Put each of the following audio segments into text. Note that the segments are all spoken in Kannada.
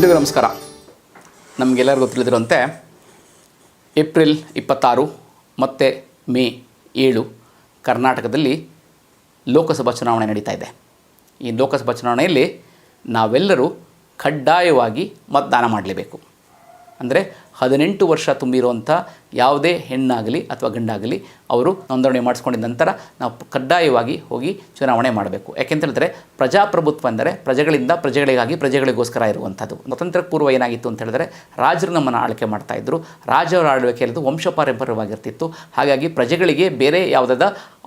ಎಲ್ರಿಗೂ ನಮಸ್ಕಾರ. ನಮಗೆಲ್ಲರಿಗೂ ತಿಳಿದಿರುವಂತೆ ಏಪ್ರಿಲ್ ಇಪ್ಪತ್ತಾರು ಮತ್ತು ಮೇ ಏಳು ಕರ್ನಾಟಕದಲ್ಲಿ ಲೋಕಸಭಾ ಚುನಾವಣೆ ನಡೀತಾ ಇದೆ. ಈ ಲೋಕಸಭಾ ಚುನಾವಣೆಯಲ್ಲಿ ನಾವೆಲ್ಲರೂ ಕಡ್ಡಾಯವಾಗಿ ಮತದಾನ ಮಾಡಲೇಬೇಕು. ಅಂದರೆ ಹದಿನೆಂಟು ವರ್ಷ ತುಂಬಿರುವಂಥ ಯಾವುದೇ ಹೆಣ್ಣಾಗಲಿ ಅಥವಾ ಗಂಡಾಗಲಿ ಅವರು ನೋಂದಣಿ ಮಾಡಿಸ್ಕೊಂಡಿದ್ದ ನಂತರ ನಾವು ಕಡ್ಡಾಯವಾಗಿ ಹೋಗಿ ಚುನಾವಣೆ ಮಾಡಬೇಕು. ಯಾಕೆಂತ ಹೇಳಿದ್ರೆ ಪ್ರಜಾಪ್ರಭುತ್ವ ಅಂದರೆ ಪ್ರಜೆಗಳಿಂದ ಪ್ರಜೆಗಳಿಗಾಗಿ ಪ್ರಜೆಗಳಿಗೋಸ್ಕರ ಇರುವಂಥದ್ದು. ಸ್ವತಂತ್ರ ಪೂರ್ವ ಏನಾಗಿತ್ತು ಅಂತ ಹೇಳಿದ್ರೆ ರಾಜರು ನಮ್ಮನ್ನು ಆಳ್ಕೆ ಮಾಡ್ತಾ ಇದ್ದರು ರಾಜರ ಆಳ್ವಿಕೆ ಇರೋದು ವಂಶ ಪಾರಂಪರ್ಯವಾಗಿರ್ತಿತ್ತು ಹಾಗಾಗಿ ಪ್ರಜೆಗಳಿಗೆ ಬೇರೆ ಯಾವುದಾದ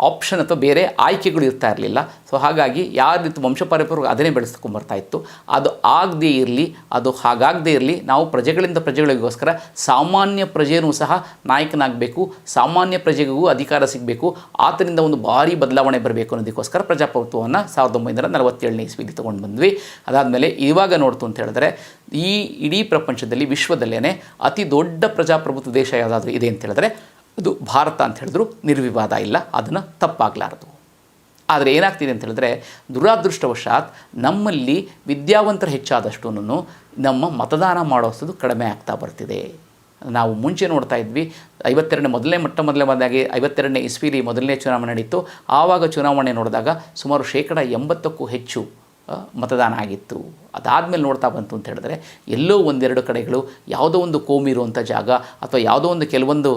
ಆಪ್ಷನ್ ಅಥವಾ ಬೇರೆ ಆಯ್ಕೆಗಳು ಇರ್ತಾ ಇರಲಿಲ್ಲ. ಸೊ ಹಾಗಾಗಿ ಯಾವ ರೀತಿ ವಂಶ ಪಾರಂಪರ್ಯ ಅದನ್ನೇ ಬೆಳೆಸ್ಕೊಂಡ್ಬರ್ತಾ ಇತ್ತು. ಅದು ಆಗದೇ ಇರಲಿ, ಅದು ಹಾಗಾಗದೇ ಇರಲಿ ನಾವು ಪ್ರಜೆಗಳಿಂದ ಪ್ರಜೆಗಳಿಗೋಸ್ಕರ ಸಾಮಾನ್ಯ ಪ್ರಜೆಯೂ ಸಹ ನಾಯಕನಾಗಬೇಕು, ಸಾಮಾನ್ಯ ಪ್ರಜೆಗೂ ಅಧಿಕಾರ ಸಿಗಬೇಕು, ಆತನಿಂದ ಒಂದು ಭಾರಿ ಬದಲಾವಣೆ ಬರಬೇಕು ಅನ್ನೋದಕ್ಕೋಸ್ಕರ ಪ್ರಜಾಪ್ರಭುತ್ವವನ್ನು ಸಾವಿರದ ಒಂಬೈನೂರ ನಲವತ್ತೇಳನೇ ಇಸ್ವಿಲಿ ತೊಗೊಂಡು ಬಂದ್ವಿ. ಅದಾದಮೇಲೆ ಇವಾಗ ನೋಡ್ತು ಅಂತ ಹೇಳಿದ್ರೆ, ಈ ಇಡೀ ಪ್ರಪಂಚದಲ್ಲಿ ವಿಶ್ವದಲ್ಲೇ ಅತಿ ದೊಡ್ಡ ಪ್ರಜಾಪ್ರಭುತ್ವ ದೇಶ ಯಾವುದಾದ್ರೂ ಇದೆ ಅಂತ ಹೇಳಿದ್ರೆ, ಅದು ಭಾರತ ಅಂತ ಹೇಳಿದ್ರು ನಿರ್ವಿವಾದ ಇಲ್ಲ, ಅದನ್ನು ತಪ್ಪಾಗಲಾರದು. ಆದರೆ ಏನಾಗ್ತಿದೆ ಅಂತ ಹೇಳಿದ್ರೆ, ದುರಾದೃಷ್ಟವಶಾತ್ ನಮ್ಮಲ್ಲಿ ವಿದ್ಯಾವಂತರು ಹೆಚ್ಚಾದಷ್ಟು ನಮ್ಮ ಮತದಾನ ಮಾಡೋಸೋದು ಕಡಿಮೆ ಆಗ್ತಾ ಬರ್ತಿದೆ. ನಾವು ಮುಂಚೆ ನೋಡ್ತಾ ಇದ್ವಿ. ಐವತ್ತೆರಡನೇ ಮೊದಲನೇ, ಮೊಟ್ಟ ಮೊದಲೇ ಬಂದಾಗಿ ಐವತ್ತೆರಡನೇ ಇಸ್ವಿಲಿ ಮೊದಲನೇ ಚುನಾವಣೆ ನಡೀತು. ಆವಾಗ ಚುನಾವಣೆ ನೋಡಿದಾಗ ಸುಮಾರು ಶೇಕಡ ಎಂಬತ್ತಕ್ಕೂ ಹೆಚ್ಚು ಮತದಾನ ಆಗಿತ್ತು. ಅದಾದಮೇಲೆ ನೋಡ್ತಾ ಬಂತು ಅಂತ ಹೇಳಿದ್ರೆ, ಎಲ್ಲೋ ಒಂದೆರಡು ಕಡೆಗಳು ಯಾವುದೋ ಒಂದು ಕೋಮ್ ಇರುವಂಥ ಜಾಗ ಅಥವಾ ಯಾವುದೋ ಒಂದು ಕೆಲವೊಂದು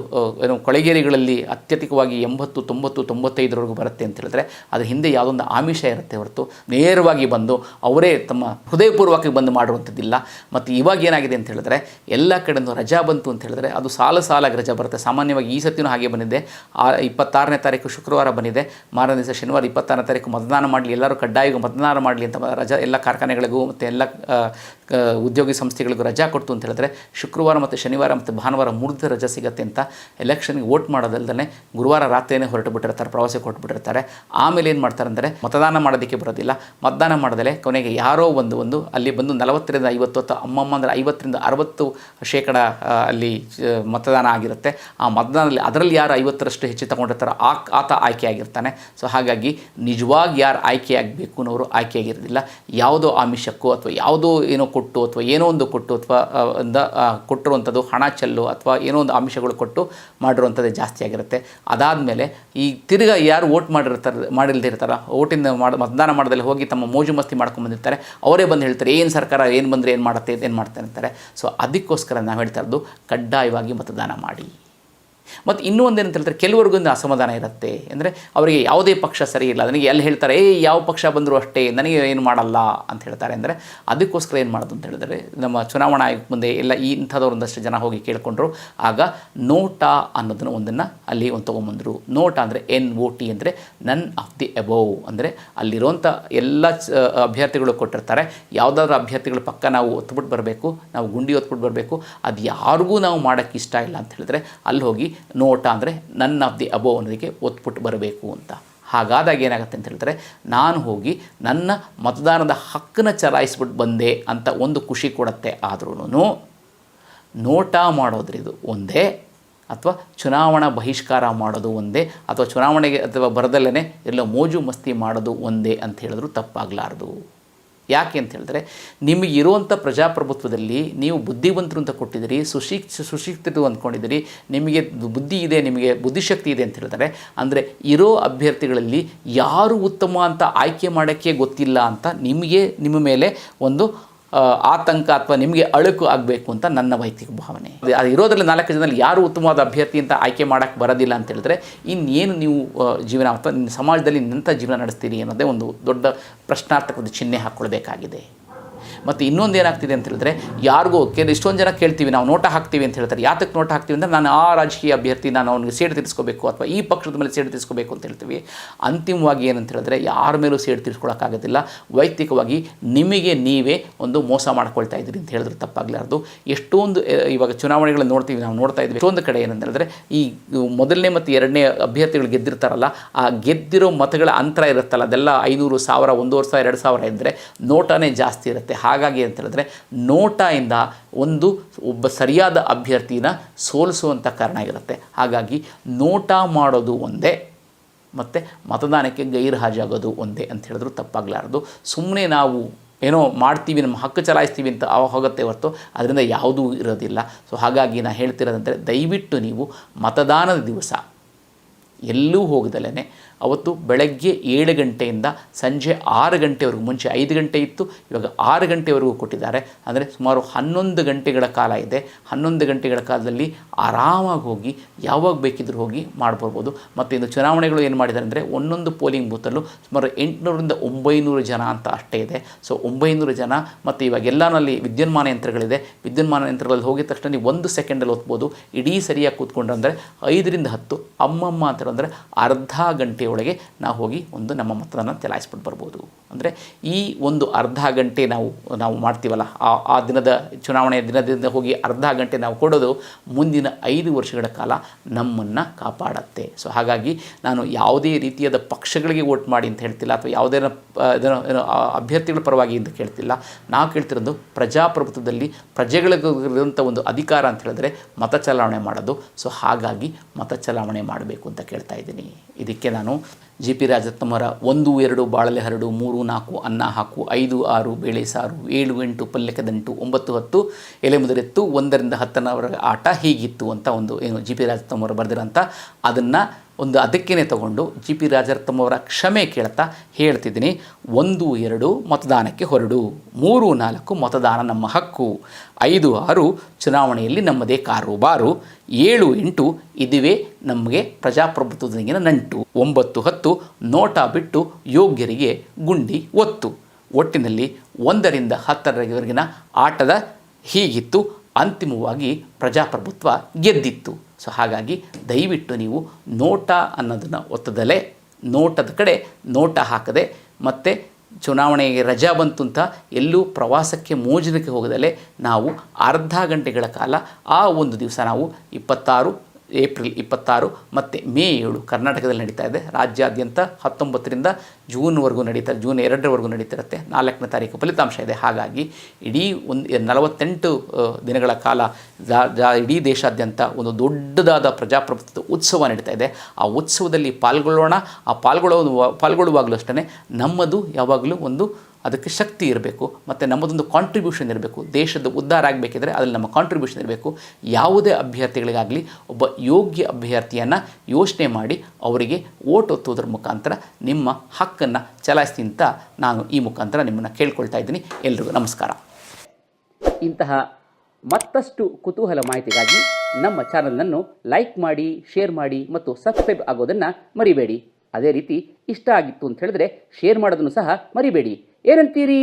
ಏನು ಕೊಳೆಗೇರಿಗಳಲ್ಲಿ ಅತ್ಯಧಿಕವಾಗಿ ಎಂಬತ್ತು, ತೊಂಬತ್ತು, ತೊಂಬತ್ತೈದರವರೆಗೂ ಬರುತ್ತೆ ಅಂತ ಹೇಳಿದ್ರೆ, ಅದರ ಹಿಂದೆ ಯಾವುದೊಂದು ಆಮಿಷ ಇರುತ್ತೆ ಹೊರತು ನೇರವಾಗಿ ಬಂದು ಅವರೇ ತಮ್ಮ ಹೃದಯಪೂರ್ವಕವಾಗಿ ಬಂದು ಮಾಡುವಂಥದ್ದಿಲ್ಲ. ಮತ್ತು ಇವಾಗ ಏನಾಗಿದೆ ಅಂತ ಹೇಳಿದ್ರೆ, ಎಲ್ಲ ಕಡೆಯಿಂದ ರಜಾ ಬಂತು ಅಂತ ಹೇಳಿದ್ರೆ, ಅದು ಸಾಲ ಸಾಲಾಗಿ ರಜಾ ಬರುತ್ತೆ. ಸಾಮಾನ್ಯವಾಗಿ ಈ ಸತಿನೂ ಹಾಗೆ ಬಂದಿದೆ. ಆ ಇಪ್ಪತ್ತಾರನೇ ತಾರೀಕು ಶುಕ್ರವಾರ ಬಂದಿದೆ. ಮಾರನೇ ದಿವಸ ಶನಿವಾರ ಇಪ್ಪತ್ತಾರನೇ ತಾರೀಕು ಮತದಾನ ಮಾಡಲಿ, ಎಲ್ಲರೂ ಕಡ್ಡಾಯವಾಗಿ ಮತದಾನ ಮಾಡಲಿ ಅಂತ ರಜಾ ಎಲ್ಲ ಕಾರ್ಖಾನೆಗಳಿಗೂ ಮತ್ತು ಎಲ್ಲ ಉದ್ಯೋಗಿ ಸಂಸ್ಥೆಗಳಿಗೂ ರಜಾ ಕೊಡ್ತು ಅಂತ ಹೇಳಿದ್ರೆ ಶುಕ್ರವಾರ ಮತ್ತು ಶನಿವಾರ ಮತ್ತು ಭಾನುವಾರ ಮೂರು ದಿನ ರಜಾ ಸಿಗುತ್ತೆ ಅಂತ ಎಲೆಕ್ಷನ್ಗೆ ವೋಟ್ ಮಾಡೋದಲ್ದೇ ಗುರುವಾರ ರಾತ್ರಿಯೇ ಹೊರಟು ಬಿಟ್ಟಿರ್ತಾರೆ ಪ್ರವಾಸಕ್ಕೆ ಹೊರಟು ಬಿಟ್ಟಿರ್ತಾರೆ ಆಮೇಲೆ ಏನು ಮಾಡ್ತಾರೆ ಅಂದರೆ ಮತದಾನ ಮಾಡೋದಕ್ಕೆ ಬರೋದಿಲ್ಲ. ಮತದಾನ ಮಾಡದಲೆ ಕೊನೆಗೆ ಯಾರೋ ಒಂದು ಒಂದು ಅಲ್ಲಿ ಬಂದು ನಲವತ್ತರಿಂದ ಐವತ್ತು ಅಥವಾ ಅಮ್ಮಮ್ಮ ಅಂದರೆ ಐವತ್ತರಿಂದ ಅರವತ್ತು ಶೇಕಡ ಅಲ್ಲಿ ಮತದಾನ ಆಗಿರುತ್ತೆ. ಆ ಮತದಾನದಲ್ಲಿ ಅದರಲ್ಲಿ ಯಾರು ಐವತ್ತರಷ್ಟು ಹೆಚ್ಚು ತಗೊಂಡಿರ್ತಾರೋ ಆ, ಆತ ಆಯ್ಕೆ ಆಗಿರ್ತಾನೆ ಸೊ ಹಾಗಾಗಿ ನಿಜವಾಗಿ ಯಾರು ಆಯ್ಕೆ ಆಗಬೇಕು ಅನ್ನೋರು ಆಯ್ಕೆ ಆಗಿರೋದಿಲ್ಲ ಯಾವುದೋ ಆಮಿಷಕ್ಕೋ ಅಥವಾ ಯಾವುದೋ ಏನೋ ಕೊಟ್ಟು ಅಥವಾ ಏನೋ ಒಂದು ಕೊಟ್ಟು ಅಥವಾ ಕೊಟ್ಟಿರುವಂಥದ್ದು ಹಣ ಚೆಲ್ಲು ಅಥವಾ ಏನೋ ಒಂದು ಅಂಶಗಳು ಕೊಟ್ಟು ಮಾಡಿರುವಂಥದ್ದು ಜಾಸ್ತಿ ಆಗಿರುತ್ತೆ. ಅದಾದಮೇಲೆ ಈ ತಿರ್ಗಾ ಯಾರು ಓಟ್ ಮಾಡಿರ್ತಾರೆ, ಮಾಡಿಲ್ದಿರ್ತಾರ ಓಟಿಂದ ಮಾಡಿ, ಮತದಾನ ಮಾಡೋದಲ್ಲಿ ಹೋಗಿ ತಮ್ಮ ಮೋಜು ಮಸ್ತಿ ಮಾಡ್ಕೊಂಡು ಬಂದಿರ್ತಾರೆ. ಅವರೇ ಬಂದು ಹೇಳ್ತಾರೆ, ಏನು ಸರ್ಕಾರ ಏನು ಬಂದರೆ ಏನು ಮಾಡುತ್ತೆ, ಏನು ಮಾಡ್ತಾರೆ? ಅಂತಾರೆ. ಸೊ, ಅದಕ್ಕೋಸ್ಕರ ನಾವು ಹೇಳ್ತಾ ಇರೋದು ಕಡ್ಡಾಯವಾಗಿ ಮತದಾನ ಮಾಡಿ. ಮತ್ತು ಇನ್ನೂ ಒಂದೇನಂತ ಹೇಳ್ತಾರೆ ಕೆಲವರಿಗೊಂದು ಅಸಮಾಧಾನ ಇರುತ್ತೆ. ಅಂದರೆ ಅವರಿಗೆ ಯಾವುದೇ ಪಕ್ಷ ಸರಿ ಇಲ್ಲ. ನನಗೆ ಎಲ್ಲಿ ಹೇಳ್ತಾರೆ, ಏ, ಯಾವ ಪಕ್ಷ ಬಂದರೂ ಅಷ್ಟೇ, ನನಗೆ ಏನು ಮಾಡಲ್ಲ ಅಂತ ಹೇಳ್ತಾರೆ. ಅಂದರೆ ಅದಕ್ಕೋಸ್ಕರ ಏನು ಮಾಡೋದು ಅಂತ ಹೇಳಿದ್ರೆ, ನಮ್ಮ ಚುನಾವಣಾ ಆಯೋಗ ಮುಂದೆ ಎಲ್ಲ ಈ ಇಂಥದವ್ರು ಒಂದಷ್ಟು ಜನ ಹೋಗಿ ಕೇಳಿಕೊಂಡ್ರು. ಆಗ ನೋಟಾ ಅನ್ನೋದನ್ನು ಒಂದನ್ನು ಅಲ್ಲಿ ಒಂದು ತೊಗೊಂಬಂದರು. ನೋಟಾ ಅಂದರೆ ಎನ್ ಓ ಟಿ ಅಂದರೆ ನನ್ ಆಫ್ ದಿ ಅಬೋವ್. ಅಂದರೆ ಅಲ್ಲಿರುವಂಥ ಎಲ್ಲ ಅಭ್ಯರ್ಥಿಗಳು ಕೊಟ್ಟಿರ್ತಾರೆ. ಯಾವುದಾದ್ರೂ ಅಭ್ಯರ್ಥಿಗಳ ಪಕ್ಕ ನಾವು ಒತ್ಬಿಟ್ಟು ಬರಬೇಕು, ನಾವು ಗುಂಡಿ ಒತ್ಬಿಟ್ಟು ಬರಬೇಕು. ಅದು ಯಾರಿಗೂ ನಾವು ಮಾಡೋಕ್ಕೆ ಇಷ್ಟ ಇಲ್ಲ ಅಂತ ಹೇಳಿದ್ರೆ, ಅಲ್ಲಿ ಹೋಗಿ ನೋಟ ಅಂದರೆ ನನ್ ಆಫ್ ದಿ ಅಬೋವ್ ಅನ್ನೋದಕ್ಕೆ ಒತ್ಬಿಟ್ಟು ಬರಬೇಕು ಅಂತ. ಹಾಗಾದಾಗ ಏನಾಗುತ್ತೆ ಅಂತ ಹೇಳಿದ್ರೆ, ನಾನು ಹೋಗಿ ನನ್ನ ಮತದಾನದ ಹಕ್ಕನ್ನು ಚಲಾಯಿಸ್ಬಿಟ್ಟು ಬಂದೆ ಅಂತ ಒಂದು ಖುಷಿ ಕೊಡುತ್ತೆ ಆದ್ರೂ ನೋಟ ಮಾಡೋದ್ರಿದು ಒಂದೇ ಅಥವಾ ಚುನಾವಣಾ ಬಹಿಷ್ಕಾರ ಮಾಡೋದು ಒಂದೇ ಅಥವಾ ಚುನಾವಣೆಗೆ ಅಥವಾ ಬರದಲ್ಲೇ ಎಲ್ಲ ಮೋಜು ಮಸ್ತಿ ಮಾಡೋದು ಒಂದೇ ಅಂತ ಹೇಳಿದ್ರು ತಪ್ಪಾಗಲಾರ್ದು. ಯಾಕೆ ಅಂತ ಹೇಳಿದ್ರೆ, ನಿಮಗೆ ಇರುವಂಥ ಪ್ರಜಾಪ್ರಭುತ್ವದಲ್ಲಿ ನೀವು ಬುದ್ಧಿವಂತರು ಅಂತ ಕೊಟ್ಟಿದ್ದೀರಿ ಸುಶಿಕ್ಷ ಸುಶಿಕ್ಷಿತರು ಅಂದ್ಕೊಂಡಿದ್ದೀರಿ, ನಿಮಗೆ ಬುದ್ಧಿ ಇದೆ, ನಿಮಗೆ ಬುದ್ಧಿಶಕ್ತಿ ಇದೆ ಅಂತ ಹೇಳ್ತಾರೆ ಅಂದರೆ ಇರೋ ಅಭ್ಯರ್ಥಿಗಳಲ್ಲಿ ಯಾರು ಉತ್ತಮ ಅಂತ ಆಯ್ಕೆ ಮಾಡೋಕ್ಕೆ ಗೊತ್ತಿಲ್ಲ ಅಂತ ನಿಮಗೆ ನಿಮ್ಮ ಮೇಲೆ ಒಂದು ಆತಂಕ ಅಥವಾ ನಿಮಗೆ ಅಳುಕು ಆಗಬೇಕು ಅಂತ ನನ್ನ ವೈಯಕ್ತಿಕ ಭಾವನೆ. ಅದು- ಇರೋದ್ರಲ್ಲಿ ನಾಲ್ಕು ಜನದಲ್ಲಿ ಯಾರು ಉತ್ತಮವಾದ ಅಭ್ಯರ್ಥಿ ಅಂತ ಆಯ್ಕೆ ಮಾಡೋಕ್ಕೆ ಬರೋದಿಲ್ಲ ಅಂತ ಹೇಳಿದ್ರೆ ಇನ್ನೇನು ನೀವು ಜೀವನ ಅಥವಾ ಸಮಾಜದಲ್ಲಿ ನಿಂತ ಜೀವನ ನಡೆಸ್ತೀರಿ ಅನ್ನೋದೇ ಒಂದು ದೊಡ್ಡ ಪ್ರಶ್ನಾರ್ಥಕದ ಚಿಹ್ನೆ ಹಾಕ್ಕೊಳ್ಬೇಕಾಗಿದೆ. ಮತ್ತು ಇನ್ನೊಂದು ಏನಾಗ್ತಿದೆ ಅಂತ ಹೇಳಿದ್ರೆ, ಯಾರಿಗೂ ಕೆಲ ಇಷ್ಟೊಂದು ಜನ ಕೇಳ್ತೀವಿ, ನಾವು ನೋಟ ಹಾಕ್ತೀವಿ ಅಂತ ಹೇಳ್ತಾರೆ. ಯಾತಕ್ಕೆ ನೋಟ ಹಾಕ್ತೀವಿ ಅಂದರೆ ನಾನು ಆ ರಾಜಕೀಯ ಅಭ್ಯರ್ಥಿ, ನಾನು ಅವನಿಗೆ ಸೇಡು ತೀರಿಸ್ಕೋಬೇಕು ಅಥವಾ ಈ ಪಕ್ಷದ ಮೇಲೆ ಸೇಡು ತೀರಿಸ್ಕೋಬೇಕು ಅಂತ ಹೇಳ್ತೀವಿ. ಅಂತಿಮವಾಗಿ ಏನಂತ ಹೇಳಿದ್ರೆ, ಯಾರ ಮೇಲೂ ಸೇಡು ತೀರಿಸ್ಕೊಳ್ಳೋಕ್ಕಾಗೋದಿಲ್ಲ ವೈಯಕ್ತಿಕವಾಗಿ ನಿಮಗೆ ನೀವೇ ಒಂದು ಮೋಸ ಮಾಡ್ಕೊಳ್ತಾ ಇದ್ದೀರಿ ಅಂತ ಹೇಳಿದ್ರೆ ತಪ್ಪಾಗಲಾರ್ದು. ಎಷ್ಟೊಂದು ಇವಾಗ ಚುನಾವಣೆಗಳನ್ನು ನೋಡ್ತೀವಿ, ನಾವು ನೋಡ್ತಾ ಇದ್ವಿ ಎಷ್ಟೊಂದು ಕಡೆ ಏನಂತ ಹೇಳಿದ್ರೆ, ಈ ಮೊದಲನೇ ಮತ್ತು ಎರಡನೇ ಅಭ್ಯರ್ಥಿಗಳು ಗೆದ್ದಿರ್ತಾರಲ್ಲ, ಆ ಗೆದ್ದಿರೋ ಮತಗಳ ಅಂತರ ಇರುತ್ತಲ್ಲ, ಅದೆಲ್ಲ ಐನೂರು, ಸಾವಿರ, ಒಂದೂವರೆ ಸಾವಿರ, ಎರಡು ಸಾವಿರ ಇದ್ದರೆ ನೋಟನೇ ಜಾಸ್ತಿ ಇರುತ್ತೆ. ಹಾಗಾಗಿ ಅಂತ ಹೇಳಿದ್ರೆ ನೋಟಾಯಿಂದ ಒಂದು ಒಬ್ಬ ಸರಿಯಾದ ಅಭ್ಯರ್ಥಿನ ಸೋಲಿಸುವಂಥ ಕಾರಣ ಇರುತ್ತೆ. ಹಾಗಾಗಿ ನೋಟ ಮಾಡೋದು ಒಂದೇ, ಮತ್ತು ಮತದಾನಕ್ಕೆ ಗೈರು ಹಾಜಾಗೋದು ಒಂದೇ ಅಂತ ಹೇಳಿದ್ರು ತಪ್ಪಾಗಲಾರದು. ಸುಮ್ಮನೆ ನಾವು ಏನೋ ಮಾಡ್ತೀವಿ, ನಮ್ಮ ಹಕ್ಕು ಚಲಾಯಿಸ್ತೀವಿ ಅಂತ ಹೋಗುತ್ತೆ ಹೊರತು ಅದರಿಂದ ಯಾವುದೂ ಇರೋದಿಲ್ಲ. ಸೊ ಹಾಗಾಗಿ ನಾನು ಹೇಳ್ತಿರೋದಂದರೆ ದಯವಿಟ್ಟು ನೀವು ಮತದಾನದ ದಿವಸ ಎಲ್ಲೂ ಹೋಗದಲ್ಲೇ ಅವತ್ತು ಬೆಳಗ್ಗೆ ಏಳು ಗಂಟೆಯಿಂದ ಸಂಜೆ ಆರು ಗಂಟೆವರೆಗೂ, ಮುಂಚೆ ಐದು ಗಂಟೆ ಇತ್ತು, ಇವಾಗ ಆರು ಗಂಟೆವರೆಗೂ ಕೊಟ್ಟಿದ್ದಾರೆ. ಅಂದರೆ ಸುಮಾರು ಹನ್ನೊಂದು ಗಂಟೆಗಳ ಕಾಲ ಇದೆ. ಹನ್ನೊಂದು ಗಂಟೆಗಳ ಕಾಲದಲ್ಲಿ ಆರಾಮಾಗಿ ಹೋಗಿ ಯಾವಾಗ ಬೇಕಿದ್ದರೂ ಹೋಗಿ ಮಾಡ್ಬೋದು ಮತ್ತು ಇಂದು ಚುನಾವಣೆಗಳು ಏನು ಮಾಡಿದ್ದಾರೆ ಅಂದರೆ ಒಂದೊಂದು ಪೋಲಿಂಗ್ ಬೂತಲ್ಲೂ ಸುಮಾರು ಎಂಟುನೂರಿಂದ ಒಂಬೈನೂರು ಜನ ಅಂತ ಅಷ್ಟೇ ಇದೆ. ಸೊ ಒಂಬೈನೂರು ಜನ ಮತ್ತು ಇವಾಗೆಲ್ಲನಲ್ಲಿ ವಿದ್ಯುನ್ಮಾನ ಯಂತ್ರಗಳಿದೆ. ವಿದ್ಯುನ್ಮಾನ ಯಂತ್ರಗಳಲ್ಲಿ ಹೋಗಿದ ತಕ್ಷಣ ನೀವು ಒಂದು ಸೆಕೆಂಡಲ್ಲಿ ಓದ್ಬೋದು. ಇಡೀ ಸರಿಯಾಗಿ ಕೂತ್ಕೊಂಡ್ರೆ ಅಂದರೆ ಐದರಿಂದ ಹತ್ತು, ಅಮ್ಮಮ್ಮ ಅಂತ ಅಂದರೆ ಅರ್ಧ ಗಂಟೆಯೊಳಗೆ ನಾವು ಹೋಗಿ ಒಂದು ನಮ್ಮ ಮತದಾನ ಚಲಾಯಿಸ್ಬಿಟ್ಟು ಬರ್ಬೋದು. ಅಂದರೆ ಈ ಒಂದು ಅರ್ಧ ಗಂಟೆ ನಾವು ನಾವು ಮಾಡ್ತೀವಲ್ಲ, ಆ ಆ ದಿನದ ಚುನಾವಣೆಯ ದಿನದಿಂದ ಹೋಗಿ ಅರ್ಧ ಗಂಟೆ ನಾವು ಕೊಡೋದು ಮುಂದಿನ ಐದು ವರ್ಷಗಳ ಕಾಲ ನಮ್ಮನ್ನು ಕಾಪಾಡತ್ತೆ. ಸೊ ಹಾಗಾಗಿ ನಾನು ಯಾವುದೇ ರೀತಿಯಾದ ಪಕ್ಷಗಳಿಗೆ ವೋಟ್ ಮಾಡಿ ಅಂತ ಹೇಳ್ತಿಲ್ಲ, ಅಥವಾ ಯಾವುದೇ ಇದನ್ನು ಅಭ್ಯರ್ಥಿಗಳ ಪರವಾಗಿ ಅಂತ ಕೇಳ್ತಿಲ್ಲ. ನಾವು ಕೇಳ್ತಿರೋದು ಪ್ರಜಾಪ್ರಭುತ್ವದಲ್ಲಿ ಪ್ರಜೆಗಳಿಗಿರುವಂಥ ಒಂದು ಅಧಿಕಾರ ಅಂತ ಹೇಳಿದ್ರೆ ಮತ ಚಲಾವಣೆ ಮಾಡೋದು. ಸೊ ಹಾಗಾಗಿ ಮತ ಚಲಾವಣೆ ಮಾಡಬೇಕು ಅಂತ ಕೇಳ್ತಾ ಇದ್ದೀನಿ. ಇದಕ್ಕೆ ನಾನು ಜಿ ಪಿ ರಾಜತ್ತಮ್ಮರ ಒಂದು, ಎರಡು, ಬಾಳಲೆ ಹರಡು, ಮೂರು, ನಾಲ್ಕು, ಅನ್ನ ಹಾಕು, ಐದು, ಆರು, ಬೇಳೆ ಸಾರು, ಏಳು, ಎಂಟು ಪಲ್ಯಕದಂಟು ಒಂಬತ್ತು, ಹತ್ತು, ಎಲೆ ಮುದರೆತ್ತು, ಒಂದರಿಂದ ಹತ್ತನವರ ಆಟ ಹೀಗಿತ್ತು ಅಂತ ಒಂದು ಏನು ಜಿ ಪಿ ರಾಜತ್ತಮ್ಮರು ಬರೆದಿರೋಂಥ ಅದನ್ನು ಒಂದು ಅದಕ್ಕೇ ತಗೊಂಡು ಜಿ ಪಿ ರಾಜರತ್ನಮವರ ಕ್ಷಮೆ ಕೇಳ್ತಾ ಹೇಳ್ತಿದ್ದೀನಿ. ಒಂದು, ಎರಡು ಮತದಾನಕ್ಕೆ ಹೊರಡು. ಮೂರು, ನಾಲ್ಕು ಮತದಾನ ನಮ್ಮ ಹಕ್ಕು. ಐದು, ಆರು ಚುನಾವಣೆಯಲ್ಲಿ ನಮ್ಮದೇ ಕಾರುಬಾರು. ಏಳು, ಎಂಟು ಇದುವೇ ನಮಗೆ ಪ್ರಜಾಪ್ರಭುತ್ವದೊಂದಿಗಿನ ನಂಟು. ಒಂಬತ್ತು, ಹತ್ತು ನೋಟಾ ಬಿಟ್ಟು ಯೋಗ್ಯರಿಗೆ ಗುಂಡಿ ಒತ್ತು. ಒಟ್ಟಿನಲ್ಲಿ ಒಂದರಿಂದ ಹತ್ತರವರೆಗಿನ ಆಟದ ಹೀಗಿತ್ತು. ಅಂತಿಮವಾಗಿ ಪ್ರಜಾಪ್ರಭುತ್ವ ಗೆದ್ದಿತ್ತು. ಸೊ ಹಾಗಾಗಿ ದಯವಿಟ್ಟು ನೀವು ನೋಟ ಅನ್ನೋದನ್ನು ಒತ್ತದಲೇ ನೋಟದ ಕಡೆ ನೋಟ ಹಾಕದೆ, ಮತ್ತು ಚುನಾವಣೆಗೆ ರಜಾ ಬಂತು ಅಂತ ಎಲ್ಲೂ ಪ್ರವಾಸಕ್ಕೆ ಮೋಜನಕ್ಕೆ ಹೋಗದಲ್ಲೇ ನಾವು ಅರ್ಧ ಗಂಟೆಗಳ ಕಾಲ ಆ ಒಂದು ದಿವಸ ನಾವು ಇಪ್ಪತ್ತಾರು ಏಪ್ರಿಲ್ ಇಪ್ಪತ್ತಾರು ಮತ್ತು ಮೇ ಏಳು ಕರ್ನಾಟಕದಲ್ಲಿ ನಡೀತಾ ಇದೆ. ರಾಜ್ಯಾದ್ಯಂತ ಹತ್ತೊಂಬತ್ತರಿಂದ ಜೂನ್ವರೆಗೂ ನಡೀತಾ, ಜೂನ್ ಎರಡರವರೆಗೂ ನಡೀತಿರುತ್ತೆ. ನಾಲ್ಕನೇ ತಾರೀಕು ಫಲಿತಾಂಶ ಇದೆ. ಹಾಗಾಗಿ ಇಡೀ ಒಂದು, ನಲವತ್ತೆಂಟು ದಿನಗಳ ಕಾಲ ಇಡೀ ದೇಶಾದ್ಯಂತ ಒಂದು ದೊಡ್ಡದಾದ ಪ್ರಜಾಪ್ರಭುತ್ವದ ಉತ್ಸವ ನಡೀತಾ ಇದೆ. ಆ ಉತ್ಸವದಲ್ಲಿ ಪಾಲ್ಗೊಳ್ಳೋಣ. ಆ ಪಾಲ್ಗೊಳ್ಳೋ ಪಾಲ್ಗೊಳ್ಳುವಾಗಲೂ ಅಷ್ಟೇ ನಮ್ಮದು ಯಾವಾಗಲೂ ಒಂದು ಅದಕ್ಕೆ ಶಕ್ತಿ ಇರಬೇಕು, ಮತ್ತು ನಮ್ಮದೊಂದು ಕಾಂಟ್ರಿಬ್ಯೂಷನ್ ಇರಬೇಕು. ದೇಶದ ಉದ್ಧಾರ ಆಗಬೇಕಿದ್ರೆ ಅದರಲ್ಲಿ ನಮ್ಮ ಕಾಂಟ್ರಿಬ್ಯೂಷನ್ ಇರಬೇಕು. ಯಾವುದೇ ಅಭ್ಯರ್ಥಿಗಳಿಗಾಗಲಿ ಒಬ್ಬ ಯೋಗ್ಯ ಅಭ್ಯರ್ಥಿಯನ್ನು ಯೋಚನೆ ಮಾಡಿ ಅವರಿಗೆ ಓಟ್ ಒತ್ತುವುದರ ಮುಖಾಂತರ ನಿಮ್ಮ ಹಕ್ಕನ್ನು ಚಲಾಯಿಸ್ತೀನಿ ಅಂತ ನಾನು ಈ ಮುಖಾಂತರ ನಿಮ್ಮನ್ನು ಕೇಳ್ಕೊಳ್ತಾ ಇದ್ದೀನಿ. ಎಲ್ರಿಗೂ ನಮಸ್ಕಾರ. ಇಂತಹ ಮತ್ತಷ್ಟು ಕುತೂಹಲ ಮಾಹಿತಿಗಾಗಿ ನಮ್ಮ ಚಾನಲನ್ನು ಲೈಕ್ ಮಾಡಿ, ಶೇರ್ ಮಾಡಿ ಮತ್ತು ಸಬ್ಸ್ಕ್ರೈಬ್ ಆಗೋದನ್ನು ಮರಿಬೇಡಿ. ಅದೇ ರೀತಿ ಇಷ್ಟ ಆಗಿತ್ತು ಅಂತ ಹೇಳಿದ್ರೆ ಶೇರ್ ಮಾಡೋದನ್ನು ಸಹ ಮರಿಬೇಡಿ. ಏನಂತೀರಿ?